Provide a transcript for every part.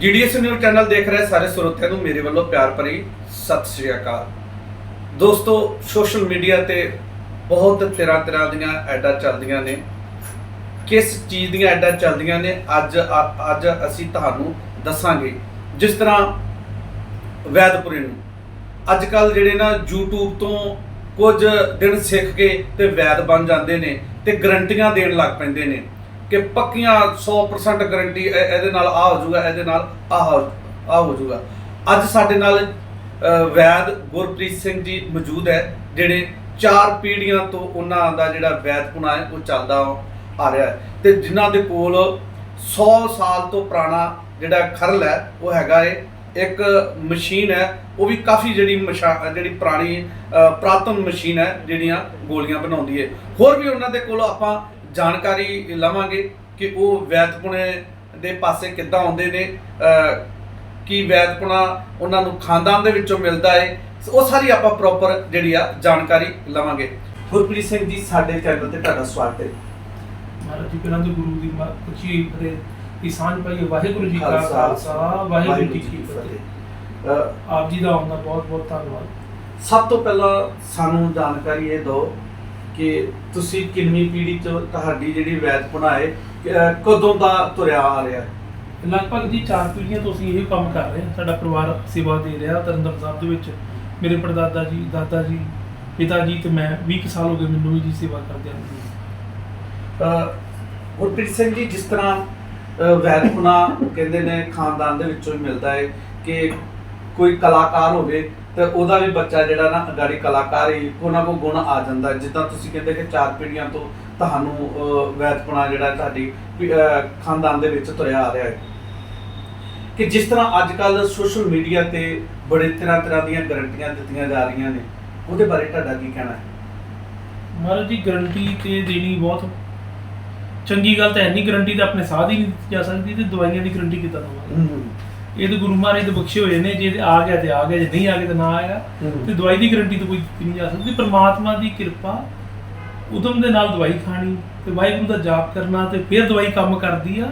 GDS news channel ਦੇਖ ਰਹੇ ਸਾਰੇ ਸਰੋਤਿਆਂ ਨੂੰ ਮੇਰੇ ਵੱਲੋਂ ਪਿਆਰ ਭਰੀ ਸਤਿ ਸ਼੍ਰੀ ਅਕਾਲ। ਦੋਸਤੋ ਸੋਸ਼ਲ ਮੀਡੀਆ ਤੇ ਬਹੁਤ ਤਰ੍ਹਾਂ ਤਰ੍ਹਾਂ ਦੀਆਂ ਐਡਾਂ ਚੱਲਦੀਆਂ ਨੇ। ਕਿਸ ਚੀਜ਼ ਦੀਆਂ ਐਡਾਂ ਚੱਲਦੀਆਂ ਨੇ, ਅੱਜ ਅ- ਅੱਜ ਅਸੀਂ ਤੁਹਾਨੂੰ ਦੱਸਾਂਗੇ। ਜਿਸ ਤਰ੍ਹਾਂ ਵੈਦਪੁਰੀ ਨੂੰ। ਅੱਜ ਕੱਲ ਜਿਹੜੇ ਨਾ YouTube ਤੋਂ ਕੁਝ ਦਿਨ ਸਿੱਖ ਕੇ ਤੇ ਵੈਦ ਬਣ ਜਾਂਦੇ ਨੇ ਤੇ ਗਰੰਟੀਆਂ ਦੇਣ ਲੱਗ ਪੈਂਦੇ ਨੇ। ਕਿ ਪੱਕੀਆਂ 100% ਗਰੰਟੀ ਇਹਦੇ ਨਾਲ ਆ ਹੋ ਜਾਊਗਾ ਇਹਦੇ ਨਾਲ ਆ ਹੋ ਆ ਹੋ ਜਾਊਗਾ। ਅੱਜ ਸਾਡੇ ਨਾਲ ਵੈਦ ਗੁਰਪ੍ਰੀਤ ਸਿੰਘ ਜੀ ਮੌਜੂਦ ਹੈ ਜਿਹੜੇ ਚਾਰ ਪੀੜ੍ਹੀਆਂ ਤੋਂ ਉਹਨਾਂ ਦਾ ਜਿਹੜਾ ਵੈਦਪੁਣਾ ਹੈ ਉਹ ਚੱਲਦਾ ਆ ਰਿਹਾ ਹੈ। ਤੇ ਜਿਨ੍ਹਾਂ ਦੇ ਕੋਲ 100 ਸਾਲ ਤੋਂ ਪੁਰਾਣਾ ਜਿਹੜਾ ਖਰਲ ਹੈ ਉਹ ਹੈਗਾ ਏ। ਇੱਕ ਮਸ਼ੀਨ ਹੈ ਉਹ ਵੀ ਕਾਫੀ ਜਿਹੜੀ ਮਸ਼ਾ- ਜਿਹੜੀ ਪੁਰਾਣੀ ਅ, ਪੁਰਾਤਨ ਮਸ਼ੀਨ ਹੈ ਜਿਹੜੀਆਂ ਗੋਲੀਆਂ ਬਣਾਉਂਦੀ ਹੈ ਹੋਰ ਵੀ ਉਹਨਾਂ ਦੇ ਕੋਲ ਆਪਾਂ ਜਾਣਕਾਰੀ ਲਵਾਂਗੇ ਕਿ ਉਹ ਵੈਦਪੁਣੇ ਦੇ ਪਾਸੇ ਕਿੱਦਾਂ ਆਉਂਦੇ ਨੇ ਕੀ ਵੈਦਪੁਣਾ ਉਹਨਾਂ ਨੂੰ ਖਾਨਦਾਨ ਦੇ ਵਿੱਚੋਂ ਮਿਲਦਾ ਹੈ ਉਹ ਸਾਰੀ ਆਪਾਂ ਪ੍ਰੋਪਰ ਜਿਹੜੀ ਆ ਜਾਣਕਾਰੀ ਲਵਾਂਗੇ। ਗੁਰਪ੍ਰੀਤ ਸਿੰਘ ਜੀ ਸਾਡੇ ਚੈਨਲ ਤੇ ਤੁਹਾਡਾ ਸਵਾਗਤ ਹੈ। ਮਹਾਰਾਜ ਜੀ ਪਹਿਲਾਂ ਤਾਂ ਗੁਰੂ ਦੀ ਕੁਚੀ ਫਤਿਹ ਦੀ ਸਾਂਝ ਪਾਈਏ ਵਾਹਿਗੁਰੂ ਜੀ ਕਾ ਖਾਲਸਾ, ਵਾਹਿਗੁਰੂ ਜੀ ਕੀ ਫਤਿਹ। ਆਪ ਜੀ ਦਾ ਆਉਣ ਦਾ ਬਹੁਤ ਬਹੁਤ ਧੰਨਵਾਦ। ਸਭ ਤੋਂ ਪਹਿਲਾਂ ਸਾਨੂੰ ਜਾਣਕਾਰੀ ਇਹ ਦਿਓ ਕਿ ਤੁਸੀਂ ਕਿੰਨੀ ਪੀੜ੍ਹੀ ਤੋਂ ਤੁਹਾਡੀ ਜਿਹੜੀ ਹੈ ਅਹ ਕਦੋਂ ਦਾ ਤੁਰਿਆ ਆ ਰਿਹਾ ਹੈ? ਲਗਭਗ ਜੀ ਚਾਰ ਪੀੜ੍ਹੀਆਂ ਤੋਂ ਅਸੀਂ ਇਹ ਕੰਮ ਕਰ ਰਹੇ ਹਾਂ। ਸਾਡਾ ਪਰਿਵਾਰ ਸੇਵਾ ਦੇ ਰਿਹਾ ਤਰਨਤਾਰਨ ਸਾਹਿਬ ਦੇ ਵਿੱਚ। ਮੇਰੇ ਪੜਦਾਦਾ ਜੀ ਦਾਦਾ ਜੀ ਪਿਤਾ ਜੀ ਤੇ ਮੈਂ 20 ਕੁ ਸਾਲ ਹੋ ਗਏ ਮੈਨੂੰ ਵੀ ਜੀ ਸੇਵਾ ਕਰਦੇ ਹਾਂ ਗੁਰਪ੍ਰੀਤ ਸਿੰਘ ਜੀ ਜਿਸ ਤਰ੍ਹਾਂ ਵੈਦਪੁਣਾ ਕਹਿੰਦੇ ਨੇ ਖਾਨਦਾਨ ਦੇ ਵਿੱਚੋਂ ਹੀ ਮਿਲਦਾ ਹੈ ਕਿ ਕੋਈ ਕਲਾਕਾਰ ਹੋਵੇ ਤੇ ਉਹਦਾ ਵੀ ਬੱਚਾ ਜਿਹੜਾ ਨਾ ਅਗਾੜੀ ਕਲਾਕਾਰ ਹੀ ਕੋਨਾ ਕੋ ਗੁਣ ਆ ਜਾਂਦਾ। ਜਿੱਦਾਂ ਤੁਸੀਂ ਕਹਿੰਦੇ ਕਿ ਚਾਰ ਪੀੜ੍ਹੀਆਂ ਤੋਂ ਤੁਹਾਨੂੰ ਵੈਦਪੁਣਾ ਜਿਹੜਾ ਤੁਹਾਡੀ ਖਾਨਦਾਨ ਦੇ ਵਿੱਚ ਤੁਰਿਆ ਆ ਰਿਹਾ ਹੈ। ਕਿ ਜਿਸ ਤਰ੍ਹਾਂ ਅੱਜ ਕੱਲ ਸੋਸ਼ਲ ਮੀਡੀਆ ਤੇ ਬੜੇ ਤਰ੍ਹਾਂ ਤਰ੍ਹਾਂ ਦੀਆਂ ਗਰੰਟੀਆਂ ਦਿੱਤੀਆਂ ਜਾ ਰਹੀਆਂ ਨੇ ਉਹਦੇ ਬਾਰੇ ਤੁਹਾਡਾ ਕੀ ਕਹਿਣਾ ਹੈ? ਮਹਾਰਾਜ ਜੀ ਗਰੰਟੀ ਤੇ ਦੇਣੀ ਬਹੁਤ ਚੰਗੀ ਗੱਲ ਤਾਂ ਹੈ ਨਹੀਂ ਗਰੰਟੀ ਤਾਂ ਆਪਣੇ ਸਾਹ ਦੀ ਨਹੀਂ ਜਾ ਸਕਦੀ ਤੇ ਦਵਾਈਆਂ ਦੀ ਗਰੰਟੀ ਕਿੱਦਾਂ ਦਵਾਂਗੇ? ਇਹ ਤਾਂ ਗੁਰੂ ਮਹਾਰਾਜ ਦੇ ਬਖਸ਼ੇ ਹੋਏ ਨੇ ਜੇ ਆ ਗਿਆ ਤੇ ਆ ਗਿਆ ਜੇ ਨਹੀਂ ਆ ਗਿਆ ਤੇ ਨਾ ਆਏਗਾ। ਤੇ ਦਵਾਈ ਦੀ ਗਰੰਟੀ ਤਾਂ ਕੋਈ ਦਿੱਤੀ ਨਹੀਂ ਜਾ ਸਕਦੀ। ਪ੍ਰਮਾਤਮਾ ਦੀ ਕਿਰਪਾ ਉਦਮ ਦੇ ਨਾਲ ਦਵਾਈ ਖਾਣੀ ਤੇ ਵਾਹਿਗੁਰੂ ਦਾ ਜਾਪ ਕਰਨਾ ਤੇ ਫਿਰ ਦਵਾਈ ਕੰਮ ਕਰਦੀ ਆ।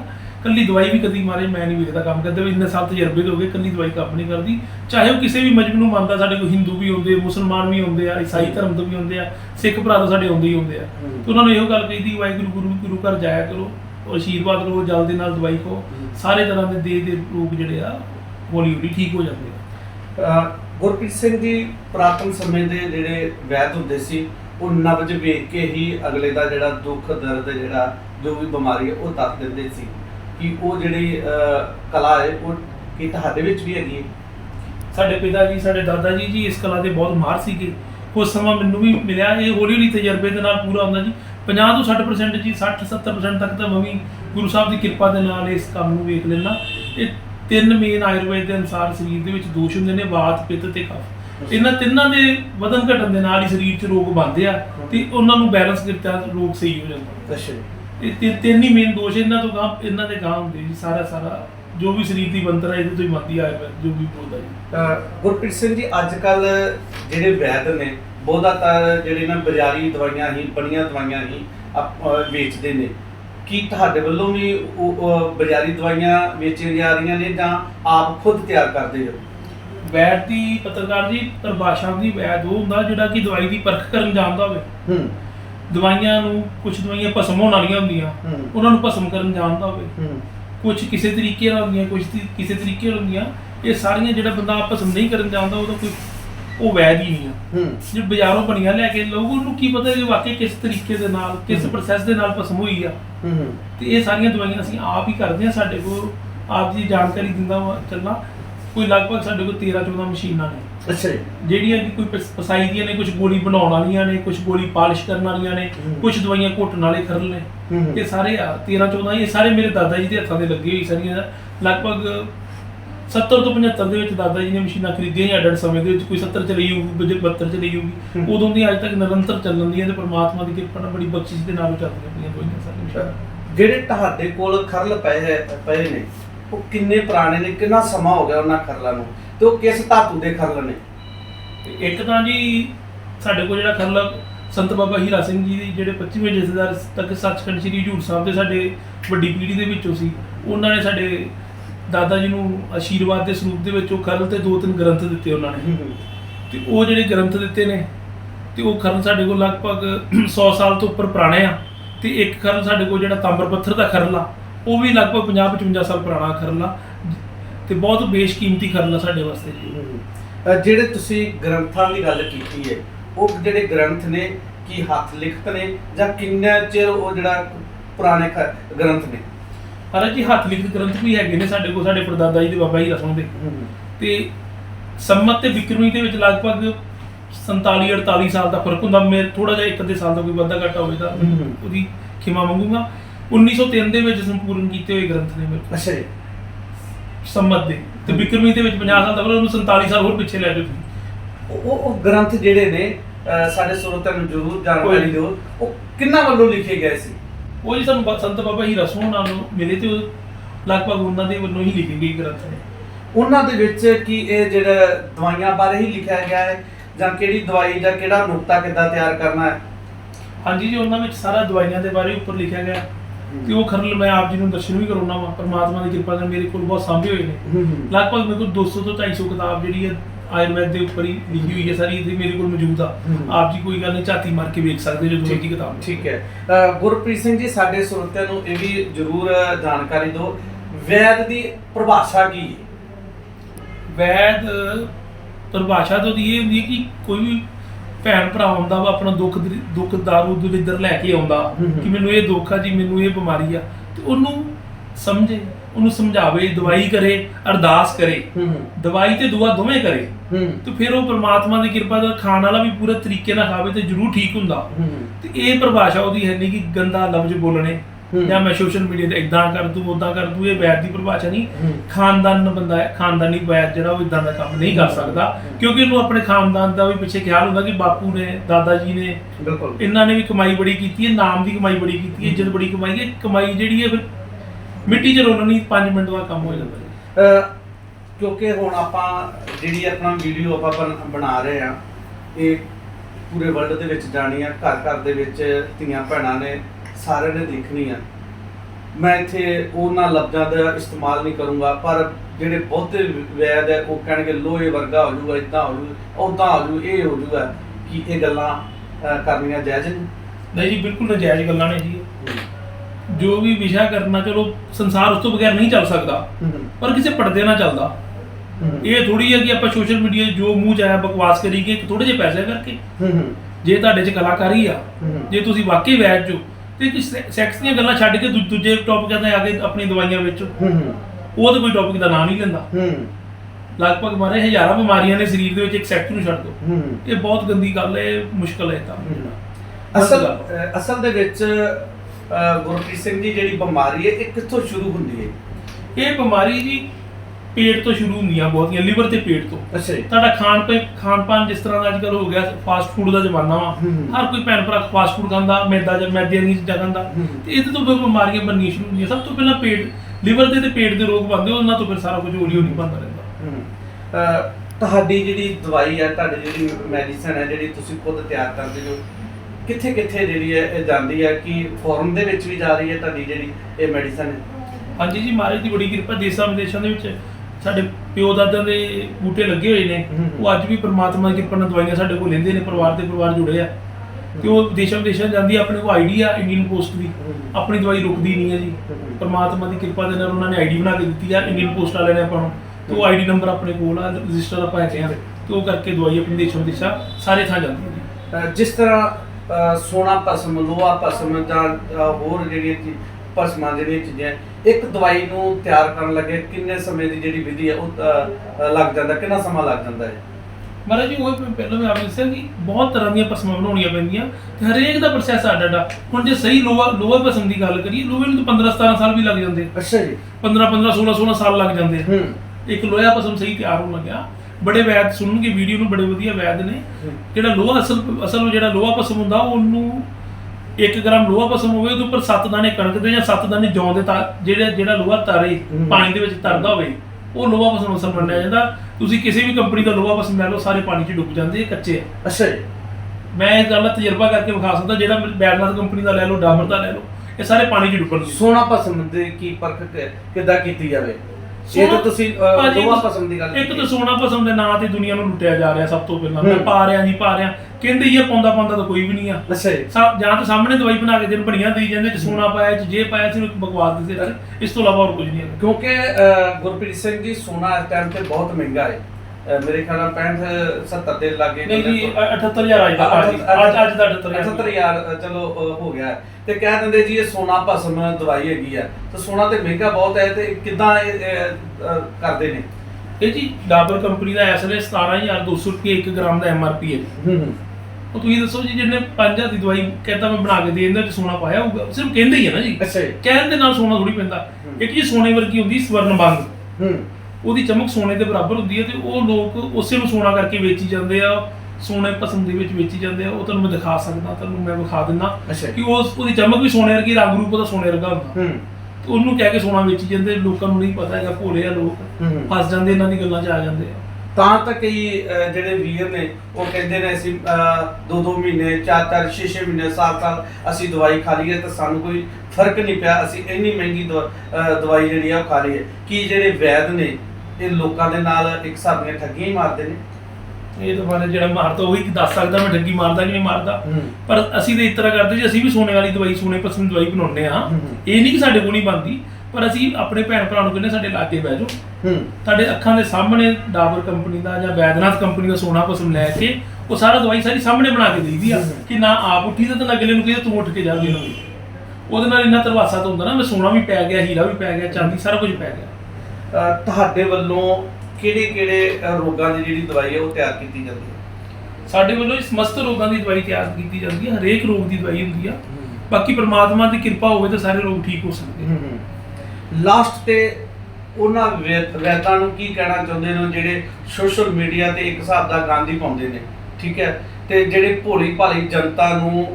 ਕੱਲੀ ਦਵਾਈ ਵੀ ਕਦੀ ਮਾਰੇ ਮੈਂ ਨਹੀਂ ਵੇਖਦਾ ਕੰਮ ਕਰਦੇ ਵੀ ਇੰਨੇ ਸਾਲ ਤਜਰਬੇ ਹੋ ਗਏ ਕੱਲੀ ਦਵਾਈ ਕੰਮ ਨਹੀਂ ਕਰਦੀ। ਚਾਹੇ ਉਹ ਕਿਸੇ ਵੀ ਮਜਬੂਰ ਨੂੰ ਮੰਨਦਾ ਸਾਡੇ ਕੋਲ ਹਿੰਦੂ ਵੀ ਹੁੰਦੇ ਮੁਸਲਮਾਨ ਵੀ ਹੁੰਦੇ ਆ ਈਸਾਈ ਧਰਮ ਤੋਂ ਵੀ ਹੁੰਦੇ ਆ ਸਿੱਖ ਭਰਾ ਤਾਂ ਸਾਡੇ ਹੁੰਦੇ ਹੀ ਹੁੰਦੇ ਆ। ਤੇ ਉਹਨਾਂ ਨੂੰ ਇਹੋ ਗੱਲ ਕਹੀਦੀ ਵਾਹਿਗੁਰੂ ਗੁਰੂ ਗੁਰੂ ਘਰ ਜਾਇਆ ਕਰੋ। ਆਸ਼ੀਰਵਾਦ ਲਓ ਜਲ ਦੇ ਨਾਲ ਦਵਾਈ ਖਾਓ। ਸਾਰੇ ਤਰ੍ਹਾਂ ਦੇ ਦੇਹ ਦੇ ਰੋਗ ਜਿਹੜੇ ਆ ਹੌਲੀ ਹੌਲੀ ਠੀਕ ਹੋ ਜਾਂਦੇ ਆ। ਅਹ ਗੁਰਪ੍ਰੀਤ ਸਿੰਘ ਜੀ ਪ੍ਰਾਤਨ ਸਮੇਂ ਦੇ ਜਿਹੜੇ ਵੈਦ ਹੁੰਦੇ ਸੀ ਉਹ ਨਬਜ ਵੇਖ ਕੇ ਹੀ ਅਗਲੇ ਦਾ ਜਿਹੜਾ ਦੁੱਖ ਦਰਦ ਜਿਹੜਾ ਜੋ ਵੀ ਬਿਮਾਰੀ ਹੈ ਉਹ ਦੱਸ ਦਿੰਦੇ ਸੀ ਕਿ ਉਹ ਜਿਹੜੀ ਅਹ, ਕਲਾ ਹੈ ਉਹ ਕੀ ਤੁਹਾਡੇ ਵਿੱਚ ਵੀ ਹੈਗੀ ਹੈ? ਸਾਡੇ ਪਿਤਾ ਜੀ ਸਾਡੇ ਦਾਦਾ ਜੀ ਜੀ ਇਸ ਕਲਾ ਦੇ ਬਹੁਤ ਮਾਹਰ ਸੀਗੇ। ਕੁਝ ਸਮਾਂ ਮੈਨੂੰ ਵੀ ਮਿਲਿਆ ਇਹ ਹੌਲੀ ਹੌਲੀ ਤਜਰਬੇ ਦੇ ਨਾਲ ਪੂਰਾ ਹੁੰਦਾ ਜੀ। 50 ਤੋਂ 60% ਜੀ 60 70% ਤੱਕ ਤਾਂ ਮੈਂ ਵੀ ਗੁਰੂ ਸਾਹਿਬ ਦੀ ਕਿਰਪਾ ਦੇ ਨਾਲ ਇਸ ਕੰਮ ਨੂੰ ਵੇਖ ਲੈਣਾ ਇਹ ਤਿੰਨ ਮੇਨ ਆਯੁਰਵੇਦ ਦੇ ਅਨੁਸਾਰ ਸਰੀਰ ਦੇ ਵਿੱਚ ਦੋਸ਼ ਹੁੰਦੇ ਨੇ ਵਾਤ ਪਿੱਤ ਤੇ ਕਫ ਇਹਨਾਂ ਤਿੰਨਾਂ ਦੇ ਵਧਨ ਘਟਣ ਦੇ ਨਾਲ ਹੀ ਸਰੀਰ 'ਚ ਰੋਗ ਬਣਦੇ ਆ ਤੇ ਉਹਨਾਂ ਨੂੰ ਬੈਲੈਂਸ ਕੀਤਾ ਰੋਗ ਸਹੀ ਹੋ ਜਾਂਦਾ। ਅੱਛਾ ਇਹ ਤਿੰਨ- ਤਿੰਨ ਹੀ ਮੇਨ ਦੋਸ਼ ਇਹਨਾਂ ਤੋਂ ਗਾਂ ਇਹਨਾਂ ਦੇ ਗਾਂ ਹੁੰਦੇ ਜੀ ਸਾਰਾ ਸਾਰਾ ਜੋ ਵੀ ਸਰੀਰ ਦੀ ਬੰਤਰ ਹੈ ਇਹਦੇ ਤੋਂ ਹੀ ਮੰਦੀ ਆਯੁਰਵੇਦ ਜੋ ਵੀ ਬੋਲਦਾ ਜੀ। ਗੁਰਪ੍ਰੀਤ ਸਿੰਘ ਜੀ ਅੱਜ ਕੱਲ ਜਿਹੜੇ ਵੈਦ ਨੇ ਬਹੁਤਾਤਰ ਜਿਹੜੇ ਨਾ ਬਾਜ਼ਾਰੀ ਦਵਾਈਆਂ ਹੀ ਬਣੀਆਂ ਦਵਾਈਆਂ ਹੀ ਆਪ- ਅਹ ਵੇਚਦੇ ਨੇ। ਕੀ ਤੁਹਾਡੇ ਵੱਲੋਂ ਵੀ ਉਹ ਉਹ ਬਾਜ਼ਾਰੀ ਦਵਾਈਆਂ ਵੇਚੀਆਂ ਜਾ ਰਹੀਆਂ ਨੇ ਜਾਂ ਆਪ ਖੁਦ ਤਿਆਰ ਕਰਦੇ ਹੋ? ਵੈਦ ਦੀ ਪੱਤਰਕਾਰ ਜੀ ਪਰਿਭਾਸ਼ਾ ਦੀ ਵੈਦ ਉਹ ਹੁੰਦਾ ਜਿਹੜਾ ਕਿ ਦਵਾਈ ਦੀ ਪਰਖ ਕਰਨ ਜਾਣਦਾ ਹੋਵੇ। ਹੂੰ। ਦਵਾਈਆਂ ਨੂੰ ਕੁਝ ਦਵਾਈਆਂ ਭਸਮ ਹੋਣ ਵਾਲੀਆਂ ਹੁੰਦੀਆਂ ਹੂੰ। ਉਹਨਾਂ ਨੂੰ ਭਸਮ ਕਰਨ ਜਾਣਦਾ ਹੋਵੇ। ਹੂੰ। ਕੁਝ ਕਿਸੇ ਤਰੀਕੇ ਨਾਲ ਹੁੰਦੀਆਂ ਕੁਝ ਕਿਸੇ ਤਰੀਕੇ ਨਾਲ ਹੁੰਦੀਆਂ ਇਹ ਸਾਰੀਆਂ ਜਿਹੜਾ ਬੰਦਾ ਭਸਮ ਨਹੀਂ ਕਰਨ ਜਾਣਦਾ ਉਹਦਾ ਕੋਈ ਉਹ ਵੈਦ ਹੀ ਨਹੀਂ ਆ। ਹੂੰ। ਜੇ ਬਾਜ਼ਾਰੋਂ ਬਣੀਆਂ ਲੈ ਕੇ ਲੋਕ ਉਹਨੂੰ ਕੀ ਪਤਾ ਇਹ ਵਾਕਈ ਕਿਸ ਤਰੀਕੇ ਦੇ ਨਾਲ ਕਿਸ। ਪ੍ਰੋਸੈਸ ਦੇ ਨਾਲ ਭਸਮ ਹੋਈ ਆ। ਹੂੰ ਤੇ ਇਹ ਸਾਰੀਆਂ ਦਵਾਈਆਂ ਅਸੀਂ ਆਪ ਹੀ ਕਰਦੇ ਹਾਂ ਸਾਡੇ ਕੋਲ ਆਪ ਜੀ ਜਾਣਕਾਰੀ ਦਿੰਦਾ ਚੱਲਣਾ ਕੋਈ ਲਗਭਗ ਸਾਡੇ ਕੋਲ 13 14 ਮਸ਼ੀਨਾਂ ਨੇ। ਅੱਛਾ ਜੀ। ਜਿਹੜੀਆਂ ਕਿ ਕੋਈ ਪਸ- ਪਸਾਈ ਦੀਆਂ ਨੇ ਕੁਝ ਗੋਲੀ ਬਣਾਉਣ ਵਾਲੀਆਂ ਨੇ ਕੁਝ ਗੋਲੀ ਪਾਲਿਸ਼ ਕਰਨ ਵਾਲੀਆਂ ਨੇ। ਕੁਝ ਦਵਾਈਆਂ ਘੁੱਟਣ ਵਾਲੇ ਖਰਲ ਨੇ। ਹੂੰ ਇਹ ਸਾਰੇ ਆ 13 14 ਇਹ ਸਾਰੇ ਮੇਰੇ ਦਾਦਾ ਜੀ ਦੇ ਹੱਥਾਂ ਦੇ ਲੱਗੇ ਹੋਈ ਸਾਰੀਆਂ। ਲਗਭਗ 70 ਤੋਂ 75 ਦੇ ਵਿੱਚ ਦਾਦਾ ਜੀ ਨੇ ਮਸ਼ੀਨਾਂ ਖਰੀਦੀਆਂ ਜਾਂ ਅੱਡ ਸਮੇਂ ਦੇ ਵਿੱਚ ਕੋਈ 70 ਚ ਲਈ ਹੋਊਗੀ 72 ਚ ਲਈ ਹਮ। ਹੋਊਗੀ ਉਦੋਂ ਦੀ ਅੱਜ ਤੱਕ ਨਿਰੰਤਰ ਚੱਲਣ ਦੀਆਂ ਤੇ ਪ੍ਰਮਾਤਮਾ ਦੀ ਕਿਰਪਾ ਨਾਲ ਬੜੀ ਬਖਸ਼ਿਸ਼ ਦੇ ਨਾਲ ਚੱਲਦੀਆਂ ਪਈਆਂ ਸਾਰੀਆਂ ਮਸ਼ੀਨਾਂ ਜਿਹੜੇ ਤੁਹਾਡੇ ਕੋਲ ਖਰਲ ਪਏ ਹੈ ਪਏ ਨੇ ਉਹ ਕਿੰਨੇ ਪੁਰਾਣੇ ਨੇ ਕਿੰਨਾ ਸਮਾਂ ਹੋ ਗਿਆ ਉਹਨਾਂ ਖਰਲਾਂ ਨੂੰ? ਤੇ ਉਹ ਕਿਸ ਧਾਤੂ ਦੇ ਖਰਲ ਨੇ? ਤੇ ਇੱਕ ਤਾਂ ਜੀ ਸਾਡੇ ਕੋਲ ਜਿਹੜਾ ਖਰਲਾ ਸੰਤ ਬਾਬਾ ਹੀਰਾ ਸਿੰਘ ਜੀ ਦੇ ਜਿਹੜੇ 25ਵੇਂ ਜਥੇਦਾਰ ਤੱਕ ਸੱਚਖੰਡ ਸ੍ਰੀ ਹਜੂਰ ਸਾਹਿਬ ਦੇ ਸਾਡੇ ਵੱਡੀ ਪੀੜ੍ਹੀ ਦੇ ਵਿੱਚੋਂ ਸੀ ਉਹਨਾਂ ਨੇ ਸਾਡੇ ਦਾਦਾ ਜੀ ਨੂੰ ਆਸ਼ੀਰਵਾਦ ਦੇ ਸਰੂਪ ਦੇ ਵਿੱਚ ਉਹ ਖਰਲ ਤੇ ਦੋ ਤਿੰਨ ਗ੍ਰੰਥ ਦਿੱਤੇ ਉਹਨਾਂ ਨੇ। ਤੇ ਉਹ ਜਿਹੜੇ ਗ੍ਰੰਥ ਦਿੱਤੇ ਨੇ ਤੇ ਉਹ ਖਰਲ ਸਾਡੇ ਕੋਲ ਲਗਭਗ 100 ਸਾਲ ਤੋਂ ਉੱਪਰ ਪੁਰਾਣੇ ਆ ਤੇ ਇੱਕ ਖਰਲ ਸਾਡੇ ਕੋਲ ਜਿਹੜਾ ਤਾਂਬਰ ਪੱਥਰ ਦਾ ਖਰਲ ਆ ਉਹ ਵੀ ਲਗਭਗ 50 55 ਸਾਲ ਪੁਰਾਣਾ ਖਰਲ ਆ ਤੇ ਬਹੁਤ ਬੇਸ਼ਕੀਮਤੀ ਆ ਸਾਡੇ ਵਾਸਤੇ। ਜੀ ਅਹ ਜਿਹੜੇ ਤੁਸੀਂ ਗ੍ਰੰਥਾਂ ਦੀ ਗੱਲ ਕੀਤੀ ਹੈ ਉਹ ਜਿਹੜੇ ਗ੍ਰੰਥ ਨੇ ਕੀ ਹੱਥ ਲਿਖਤ ਨੇ ਜਾਂ ਕਿੰਨਾ ਚਿਰ ਉਹ ਜਿਹੜਾ ਪੁਰਾਣੇ ਖ- ਗ੍ਰੰਥ ਨੇ? ਜੀ ਹੱਥ ਲਿਖਤ ਗ੍ਰੰਥ ਵੀ ਹੈਗੇ ਨੇ ਸਾਡੇ ਕੋਲ ਸਾਡੇ ਪਰਦਾਦਾ ਜੀ ਦੇ ਬਾਬਾ ਜੀ ਰਸੋਂ ਦੇ। ਤੇ ਸੰਮਤ ਤੇ ਵਿਕਰਮੀ ਦੇ ਵਿੱਚ ਲਗਭਗ 47 48 ਸਾਲ ਦਾ ਫ਼ਰਕ ਹੁੰਦਾ। ਮੇਰੇ ਥੋੜਾ ਜਿਹਾ ਇੱਕ ਅੱਧੇ ਸਾਲ ਦਾ ਕੋਈ ਵਾਧਾ ਘਾਟਾ ਹੋਵੇ ਤਾਂ ਹਮ। ਉਹਦੀ ਖਿਮਾ ਮੰਗੂਗਾ। 1903 ਦੇ ਵਿੱਚ ਸੰਪੂਰਨ ਕੀਤੇ ਹੋਏ ਗ੍ਰੰਥ ਨੇ ਮੇਰੇ ਕੋਲ। ਅੱਛਾ ਜੀ। ਸੰਮਤ ਦੇ ਤੇ ਵਿਕਰਮੀ ਦੇ ਵਿੱਚ 50 ਸਾਲ ਦਾ ਫਿਰ ਉਹਨੂੰ 47 ਸਾਲ ਹੋਰ ਪਿੱਛੇ ਲੈ ਜਾਓ ਤੁਸੀਂ। ਉਹ ਉਹ ਗ੍ਰੰਥ ਜਿਹੜੇ ਨੇ ਅਹ ਸਾਡੇ ਸਰੋਤਿਆਂ ਨੂੰ ਜ਼ਰੂਰ ਜਾਣਕਾਰੀ ਕੋਈ। ਦਿਓ। ਉਹ ਕਿੰਨਾ ਵੱਲੋਂ ਲਿਖੇ ਗਏ ਸੀ? ਉਹ ਜੀ ਸਾਨੂੰ ਬਾ- ਸੰਤ ਬਾਬਾ ਹੀ ਰਸੋਂ ਨਾਲ ਮਿਲੇ ਤੇ ਉਹ ਲਗਭਗ ਉਹਨਾਂ ਦੇ ਵੱਲੋਂ ਹੀ ਲਿਖੇ ਗਏ ਗ੍ਰੰਥ ਨੇ। ਉਹਨਾਂ ਦੇ ਵਿੱਚ ਕੀ ਇਹ ਜਿਹੜਾ ਦਵਾਈਆਂ ਬਾਰੇ ਹੀ ਲਿਖਿਆ ਗਿਆ ਹੈ ਜਾਂ ਕਿਹੜੀ ਦਵਾਈ ਜਾਂ ਕਿਹੜਾ ਨੁਕਤਾ ਕਿੱਦਾਂ ਤਿਆਰ ਕਰਨਾ ਹੈ? ਹਾਂਜੀ ਜੀ ਉਹਨਾਂ ਵਿੱਚ ਸਾਰਾ ਦਵਾਈਆਂ ਦੇ ਬਾਰੇ ਉੱਪਰ ਲਿਖਿਆ ਗਿਆ। ਤੇ ਉਹ ਖਰਲ ਮੈਂ ਆਪ ਜੀ ਨੂੰ ਦਰਸ਼ਨ ਵੀ ਕਰਾਉਣਾ ਵਾ ਪਰਮਾਤਮਾ ਦੀ ਕਿਰਪਾ ਨਾਲ ਮੇਰੇ ਕੋਲ ਬਹੁਤ ਸਾਂਭੇ ਹੋਏ ਨੇ। ਲਗਭਗ ਮੇਰੇ ਕੋਲ 200 ਤੋਂ 250 ਕਿਤਾਬ ਜਿਹੜੀ ਹੈ ਆਯੁਰਵੈਦ ਦੇ ਉੱਪਰ ਹੀ ਲਿਖੀ ਹੋਈ ਹੈ ਸਾਰੀ ਇਹਦੀ ਮੇਰੇ ਕੋਲ ਮੌਜੂਦ ਆ। ਆਪ ਜੀ ਕੋਈ ਗੱਲ ਨਹੀਂ ਝਾਤੀ ਮਾਰ ਕੇ ਵੇਖ ਸਕਦੇ ਜਦੋਂ ਮਰਜ਼ੀ ਕਿਤਾਬ ਠੀਕ ਹੈ। ਗੁਰਪ੍ਰੀਤ ਸਿੰਘ ਜੀ ਸਾਡੇ ਸਰੋਤਿਆਂ ਨੂੰ ਇਹ ਵੀ ਜ਼ਰੂਰ ਜਾਣਕਾਰੀ ਦਿਓ। ਵੈਦ ਦੀ ਪਰਿਭਾਸ਼ਾ ਕੀ ਹੈ? ਵੈਦ ਪਰਿਭਾਸ਼ਾ ਤੋਂ ਦੀ ਇਹ ਹੁੰਦੀ ਹੈ ਕਿ ਕੋਈ ਵੀ ਭੈਣ ਭਰਾ ਆਉਂਦਾ ਵਾ ਆਪਣਾ ਦੁੱਖ ਦਰੀ- ਦੁੱਖ ਦਾਰੂ ਦਲਿੱਦਰ ਲੈ ਕੇ ਆਉਂਦਾ ਹਮ ਹਮ। ਕਿ ਮੈਨੂੰ ਇਹ ਦੁੱਖ ਆ ਜੀ ਮੈਨੂੰ ਇਹ ਬਿਮਾਰੀ ਆ। ਤੇ ਉਹਨੂੰ ਸਮਝੇ ਉਹਨੂੰ ਸਮਝਾਵੇ ਦਵਾਈ ਕਰੇ ਅਰਦਾਸ ਕਰੇ। ਹੂੰ ਦਵਾਈ ਤੇ ਦੁਆ ਦੋਵੇਂ ਕਰੇ। ਹੂੰ। ਤੇ ਫਿਰ ਉਹ ਪ੍ਰਮਾਤਮਾ ਦੀ ਕਿਰਪਾ ਨਾਲ ਖਾਣ ਵਾਲਾ ਵੀ ਪੂਰੇ ਤਰੀਕੇ ਨਾਲ ਖਾਵੇ ਤੇ ਜ਼ਰੂਰ ਠੀਕ ਹੁੰਦਾ। ਹੂੰ। ਤੇ ਇਹ ਪਰਿਭਾਸ਼ਾ ਉਹਦੀ ਹੈ ਨਹੀਂ ਕਿ ਗੰਦਾ ਲਫ਼ਜ਼ ਬੋਲਣੇ। ਜਾਂ ਮੈਂ ਸੋਸ਼ਲ ਮੀਡੀਆ ਤੇ ਇਦਾਂ ਕਰ ਦੂੰ ਉਦਾਂ ਕਰ ਦੂੰ ਇਹ ਵੈਦ ਦੀ ਪਰਿਭਾਸ਼ਾ ਨਹੀਂ। ਖਾਨਦਾਨ ਬੰਦਾ ਹੈ ਖਾਨਦਾਨੀ ਵੈਦ ਜਿਹੜਾ ਉਹ ਇਦਾਂ ਦਾ ਕੰਮ ਨਹੀਂ ਕਰ ਸਕਦਾ। ਕਿਉਂਕਿ ਉਹਨੂੰ ਆਪਣੇ ਖਾਨਦਾਨ ਦਾ ਵੀ ਪਿੱਛੇ ਖਿਆਲ ਹੁੰਦਾ ਕਿ ਬਾਪੂ ਨੇ ਦਾਦਾ ਜੀ ਨੇ ਬਿਲਕੁਲ। ਇਹਨਾਂ ਨੇ ਵੀ ਕਮਾਈ ਬੜੀ ਕੀਤੀ ਹੈ ਨਾਮ ਦੀ ਕਮਾਈ ਬੜੀ ਕੀਤੀ ਹੈ ਇੱਜ਼ਤ ਬੜੀ ਕਮਾਈ ਹੈ ਕਮਾਈ ਜਿਹੜੀ ਹੈ ਫਿਰ ਮਿੱਟੀ 'ਚ ਰੋਲਣੀ 5 ਮਿੰਟ ਦਾ ਕੰਮ ਹੋ ਜਾਂਦਾ ਹੈ ਕਿਉਂਕਿ ਹੁਣ ਆਪਾਂ ਜਿਹੜੀ ਆਪਣਾ ਵੀਡੀਓ ਆਪਾਂ ਬਣਾ ਰਹੇ ਆ ਇਹ ਪੂਰੇ ਵਰਲਡ ਦੇ ਵਿੱਚ ਜਾਣੀ ਆ ਘਰ ਘਰ ਦੇ ਵਿੱਚ ਧੀਆਂ ਭੈਣਾਂ ਨੇ ਸਾਰਿਆਂ ਨੇ ਦੇਖਣੀ ਆ। ਮੈਂ ਇੱਥੇ ਉਹਨਾਂ ਲਫ਼ਜ਼ਾਂ ਦਾ ਇਸਤੇਮਾਲ ਨਹੀਂ ਕਰੂੰਗਾ ਪਰ ਜਿਹੜੇ ਬਹੁਤੇ ਵੈਦ ਹੈ ਉਹ ਕਹਿਣਗੇ ਲੋਹੇ ਵਰਗਾ ਹੋ ਜਾਊਗਾ ਇਦਾਂ ਹੋ ਜਾਊਗਾ ਉਦਾਂ ਹੋ ਜਾਊ ਇਹ ਹੋ ਜਾਊਗਾ ਕਿ ਇਹ ਗੱਲਾਂ ਕਰਨੀਆਂ ਜਾਇਜ਼ ਨੇ। ਨਹੀਂ ਜੀ ਬਿਲਕੁਲ ਨਜਾਇਜ਼ ਗੱਲਾਂ ਨੇ ਜੀ। ਜੋ ਵੀ ਵਿਸ਼ਾ ਕਰਨਾ ਚਲੋ ਸੰਸਾਰ ਉਸ ਤੋਂ ਬਗੈਰ ਨਹੀਂ ਚੱਲ ਸਕਦਾ। ਪਰ ਕਿਸੇ ਪਰਦੇ ਨਾਲ ਚੱਲਦਾ। ਇਹ ਥੋੜੀ ਹੈ ਕਿ ਆਪਾਂ ਸੋਸ਼ਲ ਮੀਡੀਆ ਜੋ ਮੂੰਹ ਚ ਆਇਆ ਬਕਵਾਸ ਕਰੀਏ ਥੋੜੇ ਜਿਹੇ ਪੈਸੇ ਕਰਕੇ। ਜੇ ਤੁਹਾਡੇ ਚ ਕਲਾਕਾਰੀ ਆ ਜੇ ਤੁਸੀਂ ਵਾਕਈ ਵੈਦ ਜੋ ਤੇ ਕਿ ਸੈਕਸ ਦੀਆਂ ਗੱਲਾਂ ਛੱਡ ਕੇ ਦੂ- ਦੂਜੇ ਟੌਪਿਕਾਂ ਤੇ ਆ ਕੇ ਆਪਣੀ ਦਵਾਈਆਂ ਵਿੱਚ ਉਹ ਤਾਂ ਕੋਈ ਟੌਪਿਕ ਦਾ ਨਾਮ ਨਹੀਂ ਲੈਂਦਾ। ਲਗਭਗ ਮਾਰੇ ਹਜ਼ਾਰਾਂ ਬਿਮਾਰੀਆਂ ਨੇ ਸਰੀਰ ਦੇ ਵਿੱਚ ਇੱਕ ਸੈਕਸ ਨੂੰ ਛੱਡ ਦਿਓ ਇਹ ਬਹੁਤ ਗੰਦੀ ਗੱਲ ਹੈ ਇਹ ਮੁਸ਼ਕਲ ਹੈ। ਤਾਂ ਅਸਲ ਅਸਲ ਦੇ ਵਿੱਚ ਗੁਰਪ੍ਰੀਤ ਸਿੰਘ ਦੀ ਜਿਹੜੀ ਬਿਮਾਰੀ ਹੈ ਇਹ ਕਿੱਥੋਂ ਸ਼ੁਰੂ ਹੁੰਦੀ ਹੈ? ਇਹ ਬਿਮਾਰੀ ਜੀ ਪੇਟ ਤੋਂ ਸ਼ੁਰੂ ਹੁੰਦੀਆਂ ਬਹੁਤੀਆਂ ਲਿਵਰ ਤੇ ਪੇਟ ਤੋਂ। ਅੱਛਾ ਜੀ। ਤੁਹਾਡਾ ਖਾਣ ਪੇ ਖਾਣ ਪਾਨ ਜਿਸ ਤਰ੍ਹਾਂ ਦਾ ਅੱਜ ਕੱਲ੍ਹ ਹੋ ਗਿਆ ਫਾਸਟ ਫੂਡ ਦਾ ਜ਼ਮਾਨਾ ਵਾ। ਹਰ ਕੋਈ ਭੈਣ ਭਰਾ ਫਾਸਟ ਫੂਡ ਖਾਂਦਾ ਮੈਦਾ ਜਾਂ ਮੈਦੀਆਂ ਦੀਆਂ ਚੀਜ਼ਾਂ ਖਾਂਦਾ। ਤੇ ਇਹਦੇ ਤੋਂ ਫਿਰ ਬਿਮਾਰੀਆਂ ਬਣਨੀਆਂ ਸ਼ੁਰੂ ਹੁੰਦੀਆਂ। ਸਭ ਤੋਂ ਪਹਿਲਾਂ ਪੇਟ ਲਿਵਰ ਦੇ ਤੇ ਪੇਟ ਦੇ ਰੋਗ ਬਣਦੇ ਉਹਨਾਂ ਤੋਂ ਫਿਰ ਸਾਰਾ ਕੁਝ ਹੌਲੀ ਹੌਲੀ ਬਣਦਾ ਰਹਿੰਦਾ। ਤੁਹਾਡੀ ਜਿਹੜੀ ਦਵਾਈ ਹੈ ਤੁਹਾਡੀ ਜਿਹੜੀ ਮੈਡੀਸਨ ਹੈ ਜਿਹੜੀ ਤੁਸੀਂ ਖੁਦ ਤਿਆਰ ਕਰਦੇ ਹੋ ਕਿੱਥੇ ਕਿੱਥੇ ਜਿਹੜੀ ਹੈ ਇਹ ਜਾਂਦੀ ਹੈ ਕਿ ਫੋਰਨ ਦੇ ਵਿੱਚ ਵੀ ਜਾ ਰਹੀ ਹੈ ਤੁਹਾਡੀ ਜਿਹੜੀ ਇਹ ਮੈਡੀਸਨ ਹੈ ਹਾਂਜੀ ਜੀ ਮਹਾਰਾਜ ਦੀ ਬੜੀ ਕਿਰਪਾ ਦੇਸਾਂ ਵਿਦੇਸ਼ਾਂ ਦੇ ਵਿੱਚ। ਸਾਡੇ ਪਿਓ ਦਾਦਿਆਂ ਦੇ ਬੂਟੇ ਲੱਗੇ ਹੋਏ ਨੇ। ਉਹ ਅੱਜ ਵੀ ਪ੍ਰਮਾਤਮਾ ਦੀ ਕਿਰਪਾ ਨਾਲ ਦਵਾਈਆਂ ਸਾਡੇ ਕੋਲ ਲੈਂਦੇ ਨੇ ਪਰਿਵਾਰ ਦੇ ਪਰਿਵਾਰ ਜੁੜੇ ਆ ਤੇ ਉਹ ਦੇਸ਼ਾਂ ਵਿਦੇਸ਼ਾਂ ਜਾਂਦੀ ਆ, ਆਪਣੇ ਕੋਲ ਆਈਡੀ ਆ ਇੰਡੀਅਨ ਪੋਸਟ ਦੀ। ਆਪਣੀ ਦਵਾਈ ਰੁਕਦੀ ਨਹੀਂ ਹੈ ਜੀ। ਪਰਮਾਤਮਾ ਦੀ ਕਿਰਪਾ ਦੇ ਨਾਲ ਉਹਨਾਂ ਨੇ ਆਈਡੀ ਬਣਾ ਕੇ ਦਿੱਤੀ ਆ ਇੰਡੀਅਨ ਪੋਸਟ ਵਾਲਿਆਂ ਨੇ ਆਪਾਂ ਨੂੰ ਤੇ ਉਹ ਆਈਡੀ ਨੰਬਰ ਆਪਣੇ ਕੋਲ ਆ ਰਜਿਸਟਰ ਆਪਾਂ ਹੈਗੇ ਆ ਤੇ ਉਹ ਕਰਕੇ ਦਵਾਈ ਆਪਣੀ ਦੇਸ਼ਾਂ ਵਿਦੇਸ਼ਾਂ ਸਾਰੇ ਥਾਂ ਜਾਂਦੀ ਹੈ ਜੀ ਅਹ, ਜਿਸ ਤਰ੍ਹਾਂ ਅਹ, ਸੋਨਾ ਭਸਮ ਲੋਹਾ ਭਸਮ ਜਾਂ ਅਹ, ਹੋਰ ਜਿਹੜੀਆਂ ਚੀ- ਭਸਮਾਂ ਜਿਹੜੀਆਂ ਚੀਜ਼ਾਂ ਇੱਕ ਦਵਾਈ ਨੂੰ ਤਿਆਰ ਕਰਨ ਲੱਗੇ ਕਿੰਨੇ ਸਮੇਂ ਦੀ ਜਿਹੜੀ ਵਿਧੀ ਹੈ ਉਹ ਲੱਗ ਜਾਂਦਾ ਕਿੰਨਾ ਸਮਾਂ ਲੱਗ ਜਾਂਦਾ ਹੈ? ਮਹਾਰਾਜ ਜੀ ਉਹ ਪਹਿਲਾਂ ਮੈਂ ਆਪਨੇ ਦੱਸਿਆ ਕਿ ਬਹੁਤ ਤਰ੍ਹਾਂ ਦੀਆਂ ਪਸਮਾਂ ਬਣਾਉਣੀਆਂ ਪੈਂਦੀਆਂ ਤੇ ਹਰੇਕ ਦਾ ਪ੍ਰੋਸੈਸ ਆਡਾ ਡਾ। ਹੁਣ ਜੇ ਸਹੀ ਲੋਹਾ ਲੋਹਾ ਪਸਮ ਦੀ ਗੱਲ ਕਰੀਏ ਲੋਹੇ ਨੂੰ ਤਾਂ 15 17 ਸਾਲ ਵੀ ਲੱਗ ਜਾਂਦੇ ਅੱਛਾ ਜੀ। 15 15 16 16 ਸਾਲ ਲੱਗ ਜਾਂਦੇ ਆ। ਹੂੰ। ਇੱਕ ਲੋਹਾ ਪਸਮ ਸਹੀ ਤਿਆਰ ਹੋਣ ਲੱਗਿਆ। ਬੜੇ ਵੈਦ ਸੁਣਨਗੇ ਵੀਡੀਓ ਨੂੰ ਬੜੇ ਵਧੀਆ ਵੈਦ ਨੇ। ਜਿਹੜਾ ਲੋਹਾ ਅਸਲ ਅਸਲ ਜਿਹੜਾ ਲੋਹਾ ਪਸਮ ਹੁੰਦਾ ਉਹਨੂੰ 1 ਗ੍ਰਾਮ ਲੋਹਾ ਪਸਮ ਹੋਵੇ ਉਹਦੇ ਉੱਪਰ 7 ਦਾਣੇ ਕਣਕ ਦੇ ਜਾਂ 7 ਦਾਣੇ ਜੌਂ ਦੇ ਤਾਂ ਜਿਹੜਾ ਜਿਹੜਾ ਲੋਹਾ ਤਾਰੇ। ਪਾਣੀ ਦੇ ਵਿੱਚ ਤਰਦਾ ਹੋਵੇ ਉਹ ਲੋਹਾ ਪਸਮ ਅਸਲ ਮੰਨਿਆ ਜਾਂਦਾ। ਤੁਸੀਂ ਕਿਸੇ ਵੀ ਕੰਪਨੀ ਦਾ ਲੋਹਾ ਪਸਮ ਲੈ ਲਓ ਸਾਰੇ ਪਾਣੀ 'ਚ ਡੁੱਬ ਜਾਂਦੇ ਇਹ ਕੱਚੇ ਆ। ਅੱਛਾ ਜੀ। ਮੈਂ ਇਹ ਗੱਲ ਦਾ ਤਜਰਬਾ ਕਰਕੇ ਵਿਖਾ ਸਕਦਾ ਜਿਹੜਾ ਬੈਰਨਾਥ ਕੰਪਨੀ ਦਾ ਲੈ ਲਓ ਡਾਬਰ ਦਾ ਲੈ ਲਓ ਇਹ ਸਾਰੇ ਪਾਣੀ 'ਚ ਡੁੱਬਣਗੇ ਸੋਨਾ ਭਸਮ ਦੇ ਕੀ ਪਰਖ ਕਿੱਦਾਂ ਕੀਤੀ ਜਾਵੇ? ਇਹ ਤਾਂ ਤੁਸੀਂ ਭਾਜੀ, ਦੋਵਾਂ ਪਸੰਦ ਦੀ ਗੱਲ ਇੱਕ। ਤਾਂ ਸੋਨਾ ਪਸੰਦ ਦੇ ਨਾਂ ਤੇ ਦੁਨੀਆ ਨੂੰ ਲੁੱਟਿਆ ਜਾ ਰਿਹਾ ਸਭ ਤੋਂ ਪਹਿਲਾਂ। ਮੈਂ ਹੂੰ। ਪਾ ਰਿਹਾ ਜੀ ਪਾ ਰਿਹਾ। ਕਹਿੰਦੇ ਹੀ ਆ ਪਾਉਂਦਾ ਪਾਉਂਦਾ ਤਾਂ ਕੋਈ ਵੀ ਨਹੀਂ ਆ। ਅੱਛਾ ਜੀ। ਸਾ- ਜਾਂ ਤਾਂ ਸਾਹਮਣੇ ਦਵਾਈ ਬਣਾ ਕੇ ਦੇਣ ਬੜੀਆਂ ਦੇਈ ਜਾਂਦੇ ਚ ਸੋਨਾ ਪਾਇਆ ਚ ਜੇ ਪਾਇਆ ਸੀ ਬਕਵਾਸ ਦੇ ਸਿਰ ਇਸ ਤੋਂ ਇਲਾਵਾ ਹੋਰ ਕੁਝ ਨਹੀਂ ਹੈ ਕਿਉਂਕਿ ਅਹ, ਗੁਰਪ੍ਰੀਤ ਸਿੰਘ ਜੀ ਸੋਨਾ ਇਸ ਟਾਈਮ ਤੇ ਬਹੁਤ ਮਹਿੰਗਾ ਹੈ। ਮੇਰੇ ਖਿਆਲ ਨਾਲ 65 70 ਦੇ ਲਾਗੇ ਨਹੀਂ ਜੀ 78000 ਅੱਜ ਦਾ ਅੱਜ ਅੱਜ ਦਾ 78000 78000 ਚਲੋ ਹੋ ਗਿਆ। ਤੇ ਕਹਿ ਦਿੰਦੇ ਜੀ ਇਹ ਸੋਨਾ ਭਸਮ ਦਵਾਈ ਹੈਗੀ ਆ। ਤੇ ਸੋਨਾ ਤੇ ਮਹਿੰਗਾ ਬਹੁਤ ਹੈ ਤੇ ਕਿਦਾਂ ਇਹ ਕਰਦੇ ਨੇ? ਇਹ ਜੀ ਡਾਬਰ ਕੰਪਨੀ ਦਾ ਵੇਲੇ 17200 ਰੁਪਏ 1 ਗ੍ਰਾਮ ਦਾ ਐਮਆਰਪੀ ਹੈ। ਹੂੰ ਹੂੰ। ਉਹ ਤੁਸੀਂ ਦੱਸੋ ਜੀ ਜਿਹਨੇ 5000 ਦੀ ਦਵਾਈ ਕਹਿੰਦਾ ਮੈਂ ਬਣਾ ਕੇ ਦੇ ਦਿੰਦਾ ਚ ਸੋਨਾ ਪਾਇਆ ਹੋਊਗਾ। ਸਿਰਫ ਕਹਿੰਦੇ ਹੀ ਹੈ ਨਾ ਜੀ। ਅੱਛਾ ਕਹਿਣ ਦੇ ਨਾਲ ਸੋਨਾ ਥੋੜੀ ਪੈਂਦਾ। ਇੱਕ ਜੀ ਸੋਨੇ ਵਰਗੀ ਹੁੰਦੀ ਸਵਰਨ ਬੰਗ ਹੂੰ। ਉਹਦੀ ਚਮਕ ਸੋਨੇ ਦੇ ਬਰਾਬਰ ਹੁੰਦੀ ਹੈ ਤੇ ਉਹ ਲੋਕ ਉਸੇ ਨੂੰ ਸੋਨਾ ਕਰਕੇ ਵੇਚੀ ਜਾਂਦੇ ਆ ਸੋਨੇ ਪਸੰਦ ਦੇ ਵਿੱਚ ਵੇਚੀ ਜਾਂਦੇ ਆ। ਉਹ ਤੁਹਾਨੂੰ ਮੈਂ ਦਿਖਾ ਸਕਦਾ ਤੁਹਾਨੂੰ ਮੈਂ ਵਿਖਾ ਦਿੰਦਾ ਅੱਛਾ ਕਿ ਉਸ ਉਹਦੀ ਚਮਕ ਵੀ ਸੋਨੇ ਵਰਗੀ ਰੰਗ ਰੂਪ ਉਹਦਾ ਸੋਨੇ ਵਰਗਾ ਹੁੰਦਾ। ਹੂੰ। ਉਹਨੂੰ ਕਹਿ ਕੇ ਸੋਨਾ ਵੇਚੀ ਜਾਂਦੇ ਲੋਕਾਂ ਨੂੰ ਨਹੀਂ ਪਤਾ ਹੈਗਾ ਭੋਲੇ ਆ ਲੋਕ। ਫਸ ਜਾਂਦੇ ਇਹਨਾਂ ਦੀ ਗੱਲਾਂ 'ਚ ਆ ਜਾਂਦੇ ਆ। ਤਾਂ ਤਾਂ ਕਈ ਜਿਹੜੇ ਵੀਰ ਨੇ ਉਹ ਕਹਿੰਦੇ ਨੇ ਅਸੀਂ ਅਹ, ਦੋ ਦੋ ਮਹੀਨੇ ਚਾਰ ਚਾਰ ਛੇ ਛੇ ਮਹੀਨੇ ਸਾਲ ਸਾਲ ਅਸੀਂ ਦਵਾਈ ਖਾ ਲਈਏ ਤਾਂ ਸਾਨੂੰ ਕੋਈ ਫ਼ਰਕ ਨਹੀਂ ਪਿਆ ਅਸੀਂ ਇੰਨੀ ਮਹਿੰਗੀ ਦਵਾਈ ਜਿਹੜੀ ਆ ਉਹ ਖਾ ਲਈਏ। ਕੀ ਜਿਹੜੇ ਵੈਦ ਨੇ ਇਹ ਲੋਕਾਂ ਦੇ ਨਾਲ ਇੱਕ ਹਿਸਾਬ ਦੀਆਂ ਠੱਗੀਆਂ ਹੀ ਮਾਰਦੇ ਨੇ। ਇਹ ਤਾਂ ਬਾਰੇ ਜਿਹੜਾ ਮਾਰਦਾ ਉਹੀ ਦੱਸ ਸਕਦਾ ਮੈਂ ਠੱਗੀ ਮਾਰਦਾ ਕਿ ਨਹੀਂ ਮਾਰਦਾ। ਹੂੰ। ਪਰ ਅਸੀਂ ਤਾਂ ਇਸ ਤਰ੍ਹਾਂ ਕਰਦੇ ਜੀ ਅਸੀਂ ਵੀ ਸੋਨੇ ਵਾਲੀ ਦਵਾਈ ਸੋਨੇ ਪਸੰਦ ਦਵਾਈ ਬਣਾਉਂਦੇ ਆ ਹੂੰ। ਇਹ ਨਹੀਂ ਕਿ ਸਾਡੇ ਕੋਲ ਨਹੀਂ ਬਣਦੀ ਪਰ ਅਸੀਂ ਆਪਣੇ ਭੈਣ ਭਰਾ ਨੂੰ ਕਹਿੰਦੇ ਸਾਡੇ ਲਾਗੇ ਬਹਿ ਜਾਓ। ਹੂੰ। ਤੁਹਾਡੇ ਅੱਖਾਂ ਦੇ ਸਾਹਮਣੇ ਡਾਬਰ ਕੰਪਨੀ ਦਾ ਜਾਂ ਵੈਦਨਾਥ ਕੰਪਨੀ ਦਾ ਸੋਨਾ ਪਸਮ ਲੈ ਕੇ ਉਹ ਸਾਰਾ ਦਵਾਈ ਸਾਰੀ ਸਾਹਮਣੇ ਬਣਾ ਕੇ ਦੇਈਦੀ ਆ। ਕਿ ਨਾ ਆਪ ਉੱਠੀ ਤੇ ਨਾ ਅਗਲੇ ਨੂੰ ਕਹੇ ਤੂੰ ਉੱਠ ਕੇ ਜਾ ਦੇ ਉਹਦੇ ਨਾਲ ਇੰਨਾ ਤਰਵਾਸਾ ਤਾਂ ਹੁੰਦਾ ਨਾ ਮੈਂ ਸੋਨਾ ਵੀ ਪੈ ਗਿਆ ਹੀਰਾ ਵੀ ਪੈ ਗਿਆ ਚਾਂਦੀ ਸਾਰਾ ਕੁਝ ਪੈ ਗਿਆ। ਤੁਹਾਡੇ ਵੱਲੋਂ ਕਿਹੜੇ ਕਿਹੜੇ ਅਹ, ਰੋਗਾਂ ਦੀ ਜਿਹੜੀ ਦਵਾਈ ਹੈ ਉਹ ਤਿਆਰ ਕੀਤੀ ਜਾਂਦੀ ਹੈ? ਸਾਡੇ ਵੱਲੋਂ ਇਸ ਸਮਸਤ ਰੋਗਾਂ ਦੀ ਦਵਾਈ ਤਿਆਰ ਕੀਤੀ ਜਾਂਦੀ ਹੈ ਹਰੇਕ ਰੋਗ ਦੀ ਦਵਾਈ ਹੁੰਦੀ ਆ। ਬਾਕੀ ਪ੍ਰਮਾਤਮਾ ਦੀ ਕਿਰਪਾ ਹੋਵੇ ਤਾਂ ਸਾਰੇ ਰੋਗ ਠੀਕ ਹੋ ਸਕਦੇ ਆ। ਲਾਸਟ ਤੇ ਉਹਨਾਂ ਵੈ- ਵੈਦਾਂ ਨੂੰ ਕੀ ਕਹਿਣਾ ਚਾਹੁੰਦੇ ਨੇ ਜਿਹੜੇ ਸੋਸ਼ਲ ਮੀਡੀਆ ਤੇ ਇੱਕ ਹਿਸਾਬ ਦਾ ਗਾਂਧੀ ਪਾਉਂਦੇ ਨੇ ਠੀਕ ਹੈ? ਤੇ ਜਿਹੜੇ ਭੋਲੀ ਭਾਲੀ ਜਨਤਾ ਨੂੰ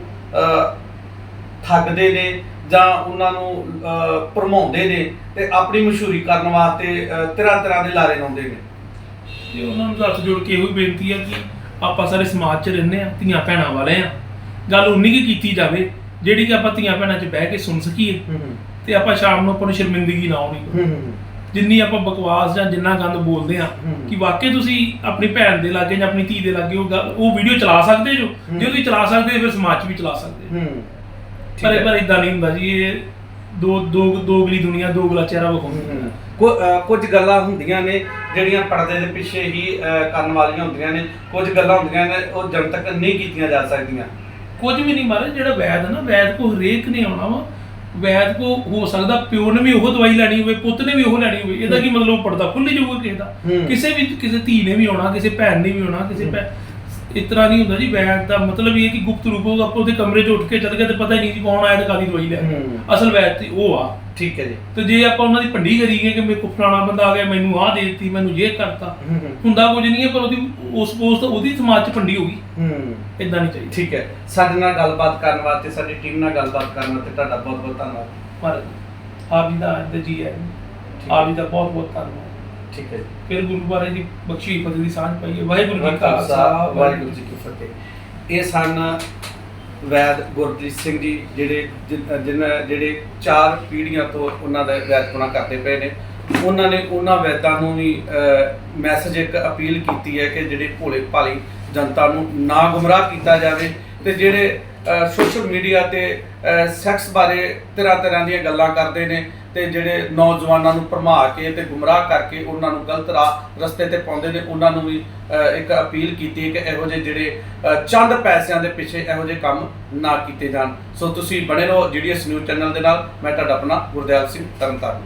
ਠੱਗਦੇ ਨੇ ਜਾਂ ਉਹਨਾਂ ਨੂੰ ਅਹ, ਭਰਮਾਉਂਦੇ ਨੇ ਤੇ ਆਪਣੀ ਮਸ਼ਹੂਰੀ ਕਰਨ ਵਾਸਤੇ ਤਰ੍ਹਾਂ ਤਰ੍ਹਾਂ ਦੇ ਲਾਰੇ ਲਾਉਂਦੇ ਨੇ। ਤੇ ਉਹਨਾਂ ਨੂੰ ਹੱਥ ਜੋੜ ਕੇ ਇਹੋ ਹੀ ਬੇਨਤੀ ਆ ਕਿ ਆਪਾਂ ਸਾਰੇ ਸਮਾਜ 'ਚ ਰਹਿੰਦੇ ਆ ਧੀਆਂ ਭੈਣਾਂ ਵਾਲੇ ਆ ਗੱਲ ਉਨੀ ਕੀ ਕੀਤੀ ਜਾਵੇ ਜਿਹੜੀ ਕਿ ਆਪਾਂ ਧੀਆਂ ਭੈਣਾਂ 'ਚ ਬਹਿ ਕੇ ਸੁਣ ਸਕੀਏ ਤੇ ਆਪਾਂ ਸ਼ਾਮ ਨੂੰ ਆਪਾਂ ਨੂੰ ਸ਼ਰਮਿੰਦਗੀ ਨਾ ਆਉਣੀ ਜਿੰਨੀ ਆਪਾਂ ਬਕਵਾਸ ਜਾਂ ਜਿੰਨਾ ਗੰਦ ਬੋਲਦੇ ਆ। ਕਿ ਵਾਕਈ ਤੁਸੀਂ ਆਪਣੀ ਭੈਣ ਦੇ ਲਾਗੇ ਜਾਂ ਆਪਣੀ ਧੀ ਦੇ ਲਾਗੇ ਉਹ ਵੀਡੀਓ ਚਲਾ ਸਕਦੇ ਜੋ। ਜੇ ਤੁਸੀਂ ਚਲਾ ਸਕਦੇ ਫਿਰ ਸਮਾਜ 'ਚ ਵੀ ਚਲਾ ਸਕਦੇ ਹੂੰ। ਪਰ ਪਰ ਇਦਾਂ ਨਹੀਂ ਹੁੰਦਾ ਜੀ ਇਹ ਦੋ ਦੋ ਦੋਗਲੀ ਦੁਨੀਆ ਦੋਗਲਾ ਚਿਹਰਾ ਵਿਖਾਉਂਦੀ ਹੈ। ਕੁ- ਅਹ ਕੁਝ ਗੱਲਾਂ ਹੁੰਦੀਆਂ ਨੇ ਜਿਹੜੀਆਂ ਪਰਦੇ ਦੇ ਪਿੱਛੇ ਹੀ ਕਰਨ ਵਾਲੀਆਂ ਹੁੰਦੀਆਂ ਨੇ। ਕੁਝ ਗੱਲਾਂ ਹੁੰਦੀਆਂ ਨੇ ਉਹ ਜਨਤਕ ਨਹੀਂ ਕੀਤੀਆਂ ਜਾ ਸਕਦੀਆਂ। ਕੁਝ ਵੀ ਨਹੀਂ ਮਾਰੇ ਜਿਹੜਾ ਵੈਦ ਹੈ ਨਾ ਵੈਦ ਕੋ ਹਰੇਕ ਨੇ ਆਉਣਾ ਵਾ। ਵੈਦ ਕੋ ਹੋ ਸਕਦਾ ਪਿਓ ਨੇ ਵੀ ਉਹ ਦਵਾਈ ਲੈਣੀ ਹੋਵੇ ਪੁੱਤ ਨੇ ਵੀ ਉਹ ਲੈਣੀ ਹੋਵੇ। ਇਹਦਾ ਕੀ ਮਤਲਬ ਪੜਦਾ ਖੁੱਲੀ ਜਾਊਗਾ ਕਿਸੇ ਦਾ। ਹੂੰ। ਕਿਸੇ ਵੀ ਕਿਸੇ ਧੀ ਨੇ ਵੀ ਆਉਣਾ ਕਿਸੇ ਭੈਣ ਨੇ ਵੀ ਆਉਣਾ ਕਿਸੇ ਭੈ ਇਸ ਤਰ੍ਹਾਂ ਨਹੀਂ ਹੁੰਦਾ ਜੀ ਵੈਦ ਦਾ ਮਤਲਬ ਇਹ ਹੈ ਕਿ ਗੁਪਤ ਰੂਪ ਉਹ ਆਪਾਂ ਉਹਦੇ ਕਮਰੇ 'ਚ ਉੱਠ ਕੇ ਚੱਲ ਗਏ ਤੇ ਪਤਾ ਹੀ ਨਹੀਂ ਜੀ ਕੌਣ ਆਇਆ ਤੇ ਕਾਦੀ ਦਵਾਈ ਲੈ। ਹੂੰ। ਅਸਲ ਵੈਦ ਤੇ ਉਹ ਆ। ਠੀਕ ਹੈ ਜੀ। ਤੇ ਜੇ ਆਪਾਂ ਉਹਨਾਂ ਦੀ ਭੰਡੀ ਕਰੀਏ ਕਿ ਮੇਰੇ ਕੋ ਫਲਾਣਾ ਬੰਦਾ ਆ ਗਿਆ ਮੈਨੂੰ ਆਹ ਦੇ ਦਿੱਤੀ ਮੈਨੂੰ ਇਹ ਕਰਤਾ ਹੁੰਦਾ ਕੁਝ ਨਹੀਂ ਹੈ ਪਰ ਉਹਦੀ ਉਸ ਪੋਸਟ ਉਹਦੀ ਸਮਾਜ 'ਚ ਭੰਡੀ ਹੋ ਗਈ। ਹੂੰ। ਇਦਾਂ ਨਹੀਂ ਚਾਹੀਦਾ। ਠੀਕ ਹੈ। ਸਾਡੇ ਨਾਲ ਗੱਲਬਾਤ ਕਰਨ ਵਾਸਤੇ ਸਾਡੀ ਟੀਮ ਨਾਲ ਗੱਲਬਾਤ ਕਰਨ ਵਾਸਤੇ ਤੁਹਾਡਾ ਬਹੁਤ ਬਹੁਤ ਧੰਨਵਾਦ। ਪਰ ਆਪ ਜੀ ਦਾ ਅੱਜ ਦਾ ਜੀ ਹੈ। ਆਪ ਜੀ ਦਾ ਬਹੁਤ ਬਹੁਤ ਧੰਨਵਾਦ। ਠੀਕ ਹੈ ਜੀ। ਫਿਰ ਗੁਰੂ ਮਹਾਰਾਜ ਦੀ ਬਖਸ਼ੀ ਫਤਿਹ ਦੀ ਸਾਂਝ ਪਾਈਏ ਵਾਹਿਗੁਰੂ ਜੀ ਕਾ ਖਾਲਸਾ ਵਾਹਿਗੁਰੂ ਜੀ ਕੀ ਫਤਿਹ। ਇਹ ਸਨ ਵੈਦ ਗੁਰਪ੍ਰੀਤ ਸਿੰਘ ਜੀ ਜਿਹੜੇ ਜਿਨ- ਜਿਨ੍ਹਾਂ ਜਿਹੜੇ ਚਾਰ ਪੀੜ੍ਹੀਆਂ ਤੋਂ ਉਹਨਾਂ ਦਾ ਵੈਦਪੁਣਾ ਕਰਦੇ ਪਏ ਨੇ। ਉਹਨਾਂ ਨੇ ਉਹਨਾਂ ਵੈਦਾਂ ਨੂੰ ਵੀ ਮੈਸੇਜ ਇੱਕ ਅਪੀਲ ਕੀਤੀ ਹੈ ਕਿ ਜਿਹੜੇ ਭੋਲੇ ਭਾਲੀ ਜਨਤਾ ਨੂੰ ਨਾ ਗੁੰਮਰਾਹ ਕੀਤਾ ਜਾਵੇ ਤੇ ਜਿਹੜੇ ਸੋਸ਼ਲ ਮੀਡੀਆ ਤੇ ਸੈਕਸ ਬਾਰੇ ਤਰ੍ਹਾਂ ਤਰ੍ਹਾਂ ਦੀਆਂ ਗੱਲਾਂ ਕਰਦੇ ਨੇ ਤੇ ਜਿਹੜੇ ਨੌਜਵਾਨਾਂ ਨੂੰ ਭਰਮਾ ਕੇ ਤੇ ਗੁੰਮਰਾਹ ਕਰਕੇ ਉਹਨਾਂ ਨੂੰ ਗਲਤ ਰਾਹ ਰਸਤੇ ਤੇ ਪਾਉਂਦੇ ਨੇ, ਉਹਨਾਂ ਨੂੰ ਵੀ ਇੱਕ ਅਪੀਲ ਕੀਤੀ ਕਿ ਇਹੋ ਜਿਹੇ ਜਿਹੜੇ ਚੰਦ ਪੈਸਿਆਂ ਦੇ ਪਿੱਛੇ ਇਹੋ ਜਿਹੇ ਕੰਮ ਨਾ ਕੀਤੇ ਜਾਣ। ਸੋ ਤੁਸੀਂ ਬਣੇ ਰਹੋ ਜੀਡੀਐਸ ਨਿਊਜ਼ ਚੈਨਲ ਦੇ ਨਾਲ। ਮੈਂ ਤੁਹਾਡਾ ਆਪਣਾ ਗੁਰਦਿਆਲ ਸਿੰਘ ਤਰਨਤਾਰਨ।